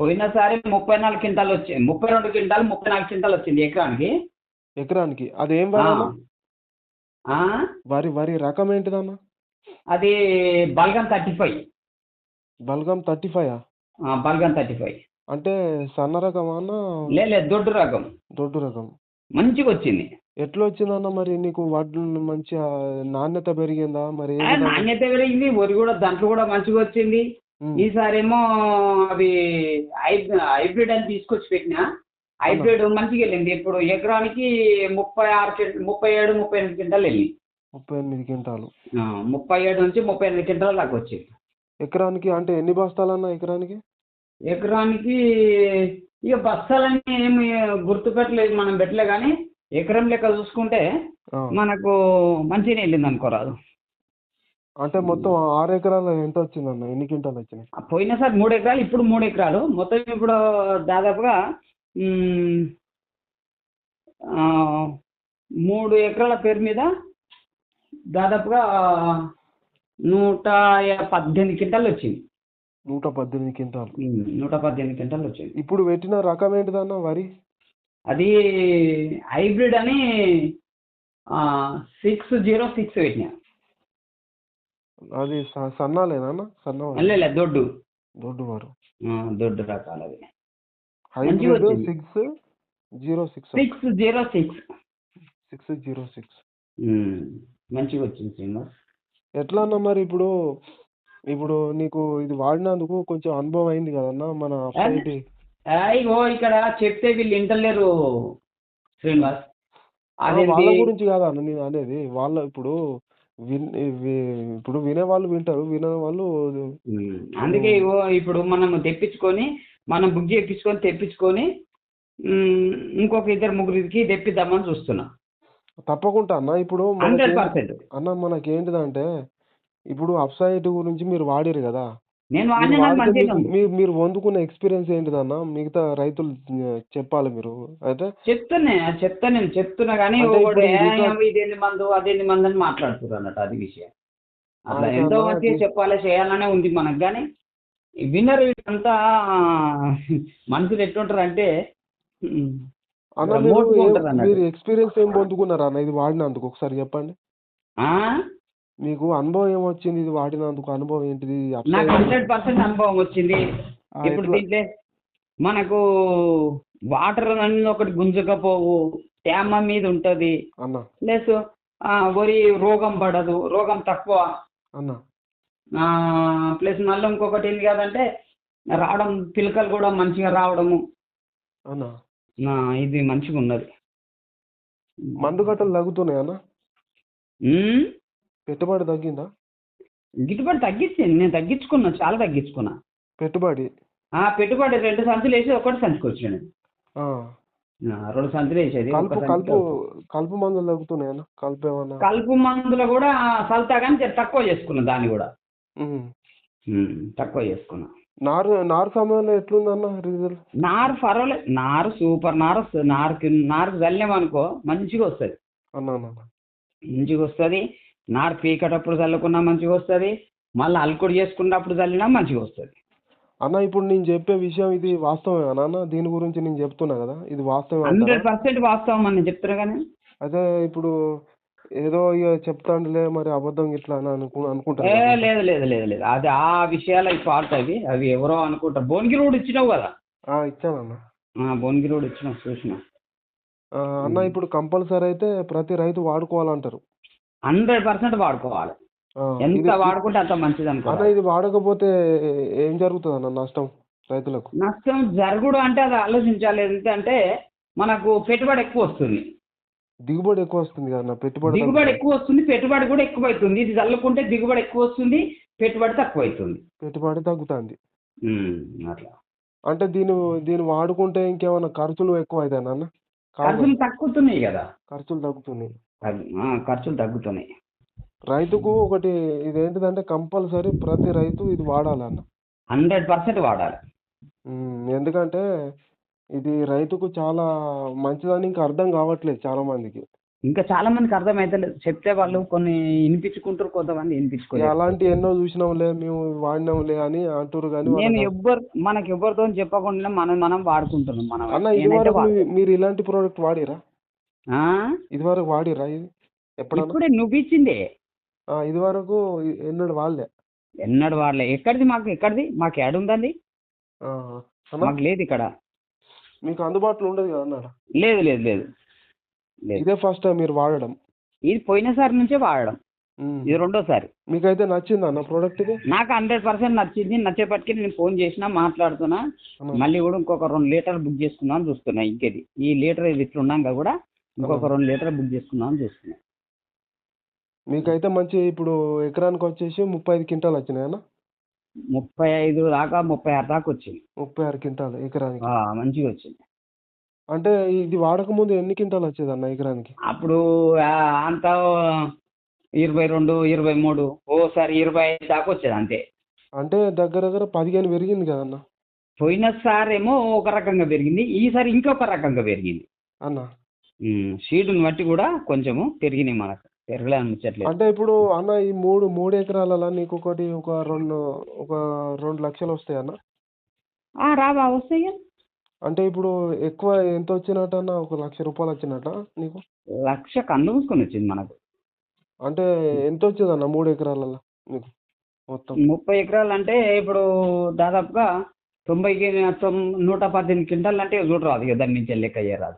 పోయినసారి ముప్పై నాలుగు క్వింటాలు వచ్చింది ముప్పై రెండు క్వింటాలు ముప్పై నాలుగు క్వింటాలు వచ్చింది ఎకరానికి. ఎకరానికి? అది. వరి అన్న? ఆ, వరి వరి రకం ఏంటిదన్న అది బల్గం థర్టీ ఫైవ్. బల్గం థర్టీ ఫైవ్? బల్గం థర్టీ ఫైవ్. అంటే సన్న రకమా అన్న? లేదు దొడ్డు రకం. దొడ్డు రకం. మంచిగా వచ్చింది. ఎట్లా వచ్చిందన్న మరి? నీకు వడ్లు మంచిగా నాణ్యత పెరిగిందా? మరి ఏ ఆ, విధంగా? నాణ్యత పెరిగింది వరి కూడా దాంట్లో కూడా మంచిగా వచ్చింది. ఉమ్. ఈసారి ఏమో అవి హైబ్- హైబ్రిడ్ అని తీసుకొచ్చి పెట్టిన. హైబ్రిడ్ మంచిగా వెళ్ళింది. ఇప్పుడు ఎకరానికి ముప్పై ఆరు ముప్పై ఏడు ముప్పై ఎనిమిది క్వింటాలు వెళ్ళింది. ముప్పై ఎనిమిది క్వింటాలు. ముప్పై ఏడు నుంచి ముప్పై ఎనిమిది క్వింటాల దాకా వచ్చింది. ఎకరానికి అంటే ఎన్ని బస్తాలన్న ఎకరానికి? ఎకరానికి ఇక బస్తాలని ఏమి గుర్తు పెట్టలేదు మనం పెట్టలే కానీ ఎకరం లెక్క చూసుకుంటే. మనకు మంచిగానే వెళ్ళింది అనుకోరాదు అంటే మొత్తం ఆరు ఎకరాలు ఎంత వచ్చిందన్న? ఎన్ని క్వింటాలు వచ్చినాయి? పోయినసారి మూడు ఎకరాలు ఇప్పుడు మూడు ఎకరాలు. మొత్తం ఇప్పుడు దాదాపుగా మ్, ఆ, మూడు ఎకరాల పేరు మీద దాదాపుగా నూట యా- పద్దెనిమిది క్వింటాలు వచ్చింది. నూట పద్దెనిమిది క్వింటాలు. మ్, నూట పద్దెనిమిది క్వింటాలు వచ్చింది. ఇప్పుడు పెట్టిన రకం ఏంటిదన్న వరి? అది హైబ్రిడ్ అని సిక్స్ జీరో సిక్స్ పెట్టినా. అది సన్నాలేనా సన్న దొడ్డు. దొడ్డు వారు దొడ్డు రకాలు అవి hybrid. Six zero six. Six zero six. Six zero six. మంచిగా వచ్చింది శ్రీనివాస్ ఎట్లా అన్న మరి ఇప్పుడు ఇప్పుడు నీకు ఇది వాడినందుకు కొంచెం అనుభవం అయింది కదన్న మన ఇగో ఇక్కడ చెప్తే వీళ్ళు వింటలేరు శ్రీనివాస్. వాళ్ళ గురించి కాదన్న నేను అనేది? వాళ్ళ ఇప్పుడు విన్ వి- ఇప్పుడు వినే వాళ్ళు వింటారు వినే వాళ్ళు ఉమ్, అందుకే ఇగో ఇప్పుడు మనం తెప్పించుకొని మనం బుక్ చేయించుకొని తెప్పించుకొని ఉమ్, ఇంకొక ఇద్దరు ముగ్గురికి తెప్పిద్దామని చూస్తున్నా. తప్పకుండా అన్న. ఇప్పుడు హండ్రెడ్ పర్సెంట్. అన్న మనకి ఏంటిదంటే ఇప్పుడు అప్సైట్ గురించి మీరు వాడిరు కదా నేను మీరు వాడిన వాడితే మంచిగా మీకు- ఉంది. మీరు మీరు పొందుకున్న ఎక్స్పీరియన్స్ ఏంటిదన్న మిగతా రైతులు చెప్పాలి మీరు. అయితే చెప్తానే చెప్తా నేను చెప్తున్నా కానీ ఒకడు ఇది ఇదేంది మందు అదేంది మందు అని మాట్లాడుతున్నారు అన్నట్టు అది విషయం. అట్లా అయితే ఎంతో ఇది- చెప్పాలి చేయాలనే ఉంది మనకు కానీ విన్నర్ వీళ్ళంతా మనుషులు ఎట్లుంటారు అంటే మీరు ఎక్స్పీరియన్స్ ఏం పొందుకున్నారు అన్న? ఇది వాడినందుకు ఒకసారి చెప్పండి. ఆ? మీకు అనుభవం ఏమొచ్చింది? ఇది వాడినందుకు అనుభవం ఏంటిది? నాకు హండ్రెడ్ పర్సెంట్ అనుభవం వచ్చింది. ఆ, ఇప్పుడు ఎట్లా? దీంట్లో మనకు వాటర్ అన్నీ ఒకటి గుంజకపోవు తేమ మీద ఉంటుంది. అన్న. ప్లస్ వరి రోగం పడదు రోగం తక్కువ. అన్న. ప్లస్ మళ్ళీ ఇంకొకటి ఏంటి కదంటే రావడం పిలకలు కూడా మంచిగా రావడము. అన్న. ఆ, ఇది మంచిగా ఉన్నది మందు గట్టలు తగ్గుతున్నాయి అన్న? ఉమ్, పెట్టుబడి తగ్గిందా? గిట్టుబాటు తగ్గించింది నేను తగ్గించుకున్నా. చాలా తగ్గించుకున్నా. పెట్టుబడి? ఆ పెట్టుబడి రెండు సంచులు వేసి ఒకటి సంచుకొచ్చాను ఆ. రెండు సంచులు వేసేది. కలుపు సంచికి కలుపు మందులు తగ్గుతున్నాయి కలుపు ఏమన్నా? కలుపు మందులు కూడా సల్తా కానీ జర తక్కువ చేసుకున్నా దాన్ని కూడా. ఉమ్. ఉమ్, తక్కువ చేసుకున్నా. నారు నారు సమయంలో ఎట్లుందన్న రిజల్ట్? నారు పర్వాలేదు నారు సూపర్. నారు వస్తుంది నారుకి నారుకు చల్లామనుకో మంచిగా వస్తుంది. అన్న అన్న అన్న. మంచిగా వస్తుంది. నారు పీకేటప్పుడు చల్లుకున్నా మంచిగా వస్తుంది మళ్ళీ అల్కుడు చేసుకున్నప్పుడు చల్లినా మంచిగా వస్తుంది. అన్న ఇప్పుడు నేను చెప్పే విషయం ఇది వాస్తవమేనా అన్న? దీని గురించి నేను చెప్తున్నా కదా? ఇది వాస్తవం హండ్రెడ్ పర్సెంట్ వాస్తవం అని చెప్తున్నా కానీ. అదే ఇప్పుడు ఏదో ఇక చెప్తాండులే మరి అబద్ధం ఇట్లా అని అనుకు ఏ కదా. లేదు లేదు లేదు లేదు. అది ఆ విషయాలు అవి ఫాల్ట్ అవి. అవి ఎవరో అనుకుంటారు భువనగిరి రోడ్ ఇచ్చినావు కదా? ఆ, ఇచ్చానన్న ఆ, భువనగిరి రోడ్ ఇచ్చినావు చూసిన. ఆ, అన్న ఇప్పుడు కంపల్సరీ అయితే ప్రతి రైతు వాడుకోవాలంటారు. హండ్రెడ్ పర్సెంట్ వాడుకోవాలి. ఎంత వాడుకుంటే అంత మంచిది అన్న అనుకో ఇది వాడకపోతే ఏం జరుగుతుంది అన్న నష్టం రైతులకు? నష్టం జరుగుడు అంటే అది ఆలోచించాలి. ఎందుకంటే మనకు పెట్టుబడి ఎక్కువ వస్తుంది. దిగుబడి ఎక్కువ వస్తుంది కదా పెట్టుబడి దిగుబడి. ఎక్కువ వస్తుంది పెట్టుబడి కూడా ఎక్కువ అవుతుంది. ఇది చల్లుకుంటే దిగుబడి ఎక్కువ వస్తుంది పెట్టుబడి తక్కువ అవుతుంది. పెట్టుబడి తగ్గుతుంది. అట్లా. అంటే దీని దీన్ని వాడుకుంటే ఇంకేమైనా ఖర్చులు ఎక్కువ అవుతాయి అన్న ఖర్చులు తగ్గుతున్నాయి కదా. ఖర్చులు తగ్గుతున్నాయి. ఖర్చులు తగ్గుతున్నాయి. రైతుకు ఒకటి ఇదేంటిదంటే కంపల్సరీ ప్రతి రైతు ఇది వాడాలన్న. హండ్రెడ్ పర్సెంట్ వాడాలి. ఎందుకంటే ఇది రైతుకు చాలా మంచిదని ఇంకా అర్థం కావట్లేదు చాలా మందికి. ఇంకా చాలా మందికి అర్థమైతలేదు. చెప్తే వాళ్ళు కొన్ని వినిపించుకుంటారు కొంతమంది వినిపించుకోలేదు అలాంటి ఎన్నో చూసినాంలే మేము వాడినాంలే అని అంటారు కానీ నేను ఎవ్వరు మనకి ఎవరితో చెప్పకుండా మనం మనం వాడుకుంటున్నాం మనం. అన్న ఇదివరకు మీరు ఇలాంటి ప్రోడక్ట్ వాడిరా? ఆ? ఇదివరకు వాడిరా ఇది ఎప్పుడన్నా? ఇప్పుడే నువ్వు ఇచ్చిందే ఆ, ఇదివరకు ఇ- ఎన్నడు వాళ్ళే? ఎన్నడు వాడలే ఎక్కడిది మాకు ఎక్కడిది? మాకు ఏడు ఉందండి? మాకు లేదు ఇక్కడ. మీకు అందుబాటులో ఉండదు కదా అన్నాడు? లేదు లేదు లేదు. ఇదే ఫస్ట్ టైం మీరు వాడడం? ఇది పోయినసారి నుంచే వాడడం. ఇది రెండోసారి మీకైతే నచ్చిందా అన్న ప్రోడక్ట్ ఇది? నాకు హండ్రెడ్ పర్సెంట్ నచ్చింది. నచ్చేపటికి నేను ఫోన్ చేసినా మాట్లాడుతున్నా. మళ్ళీ కూడా ఇంకొక రెండు లీటర్ బుక్ చేసుకుందాం చూస్తున్నా ఇంకేది. ఈ లీటర్ ఇది ఇట్లా ఉన్నాక కూడా ఇంకొక రెండు లీటర్ బుక్ చేసుకుందాం చూస్తున్నా. మీకైతే మంచి ఇప్పుడు ఎకరానికి వచ్చేసి ముప్పై ఐదు క్వింటాలు వచ్చినాయి అన్న? ముప్పై ఐదు దాకా ముప్పై ఆరు దాకా వచ్చింది. ముప్పై ఆరు క్వింటాలు ఎకరానికి? మంచిగా వచ్చింది. అంటే ఇది వాడకముందు ఎన్ని క్వింటాలు వచ్చేది అన్న ఎకరానికి? అప్పుడు అంత ఇరవై రెండు ఇరవై మూడు ఓసారి ఇరవై ఐదు దాకా వచ్చేది అంతే. అంటే దగ్గర దగ్గర పదిహేను పెరిగింది కదన్న పోయినసారి ఏమో ఒక రకంగా పెరిగింది ఈసారి ఇంకొక రకంగా పెరిగింది. అన్న? సీడుని బట్టి కూడా కొంచెము పెరిగినాయి మనకు పెరగలే అనిపించట్లేదు. అంటే ఇప్పుడు అన్న ఈ మూడు మూడు ఎకరాలలో నీకు ఒకటి ఒక రెండు ఒక రెండు లక్షలు వస్తాయి అన్న? ఆ, రావా వస్తాయి? అంటే ఇప్పుడు ఎక్కువ ఎంత వచ్చినట్టు అన్న? ఒక లక్ష రూపాయలు వచ్చినట్ట నీకు? లక్ష కన్ను మూసుకొని వచ్చింది మనకు. అంటే ఎంత వచ్చేది అన్న మూడు ఎకరాలలో నీకు మొత్తం? ముప్పై ఎకరాలు అంటే ఇప్పుడు దాదాపుగా తొమ్- నూట పద్దెనిమిది క్వింటాలు అంటే చూడరాదు ఇక దాని నుంచి లెక్క చేయరాదు.